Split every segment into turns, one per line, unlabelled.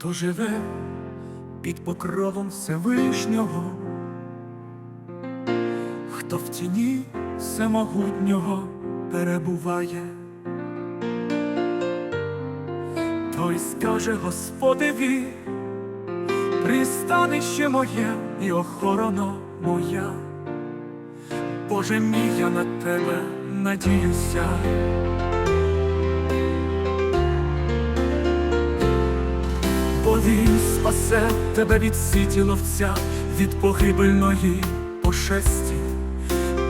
хто живе під покровом Всевишнього, хто в тіні всемогутнього перебуває, той скаже Господеві, пристанище моє і охорона моя. Боже мій, я на тебе надіюся. Він спасе тебе від сіті ловця, від погибельної пошесті.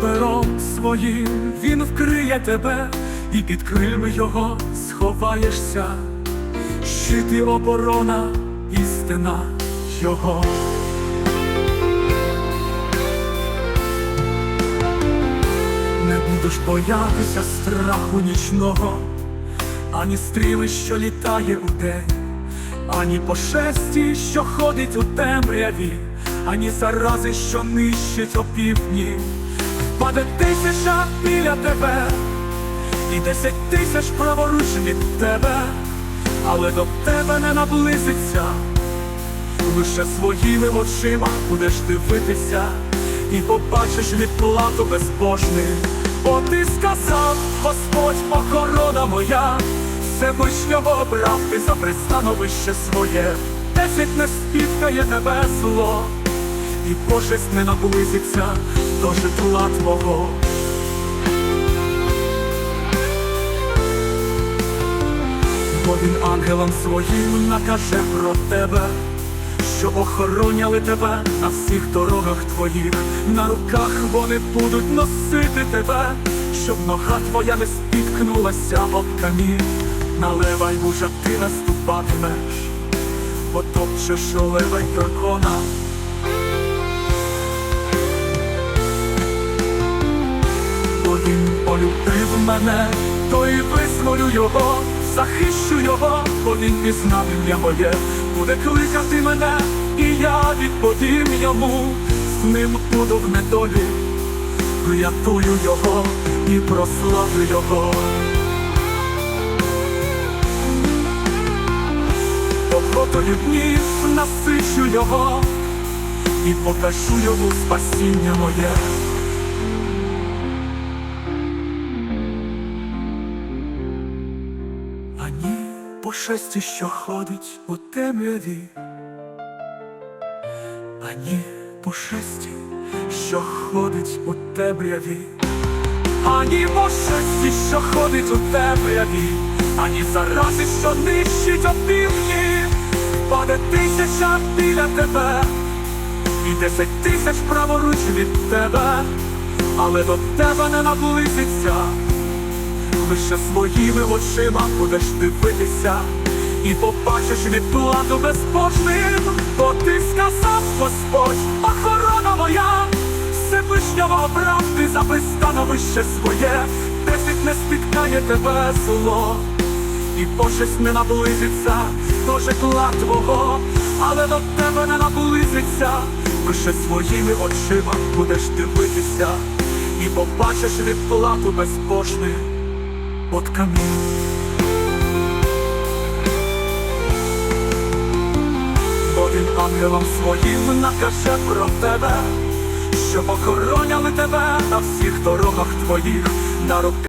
Пером своїм він вкриє тебе, і під крильми його сховаєшся, щит і оборона, істина його. Не будеш боятися страху нічного, ані стріли, що літає удень, ані пошесті, що ходить у темряві, ані зарази, що нищить опівдні. Впаде тисяча біля тебе, і десять тисяч праворуч від тебе, але до тебе не наблизиться, лише своїми очима будеш дивитися і побачиш відплату безбожних. Бо ти сказав, Господь, охорона моя, Всевишнього обрав ти за пристановище своє, десять не спіткає тебе зло, і пошесть не наблизиться до житла твого. Бо він ангелам своїм накаже про тебе, що охороняли тебе на всіх дорогах твоїх, на руках вони будуть носити тебе, щоб нога твоя не спіткнулася об камінь, наливай мужа ти наступатимеш, бо топчеш олива й дракона. Він полюбив мене, то і визволю його, захищу його, бо він пізнав ім'я моє, буде кликати мене, і я відповім йому, з ним буду в недолі, врятую його і прославлю його. Охотою днів насичу його і покажу йому спасіння моє. Ані пошесті, що ходить у темряві, ані пошесті, що ходить у темряві, ані пошесті, що ходить у темряві, ані зарази, що нищить опівдні, паде тисяча біля тебе, і десять тисяч праворуч від тебе, але до тебе не наблизиться. Лише своїми очима будеш дивитися. І побачиш відплату безбожним, бо ти сказав, Господь, охорона моя, Всевишнього обрав ти за пристановище своє, десять не спіткає тебе зло, і пошесть не наблизиться до житла твого, але до тебе не наблизиться, лише своїми очима будеш дивитися, і побачиш відплату безбожних от камінь. Бо він ангелам своїм накаже про тебе, щоб охороняли тебе на всіх дорогах твоїх на руках.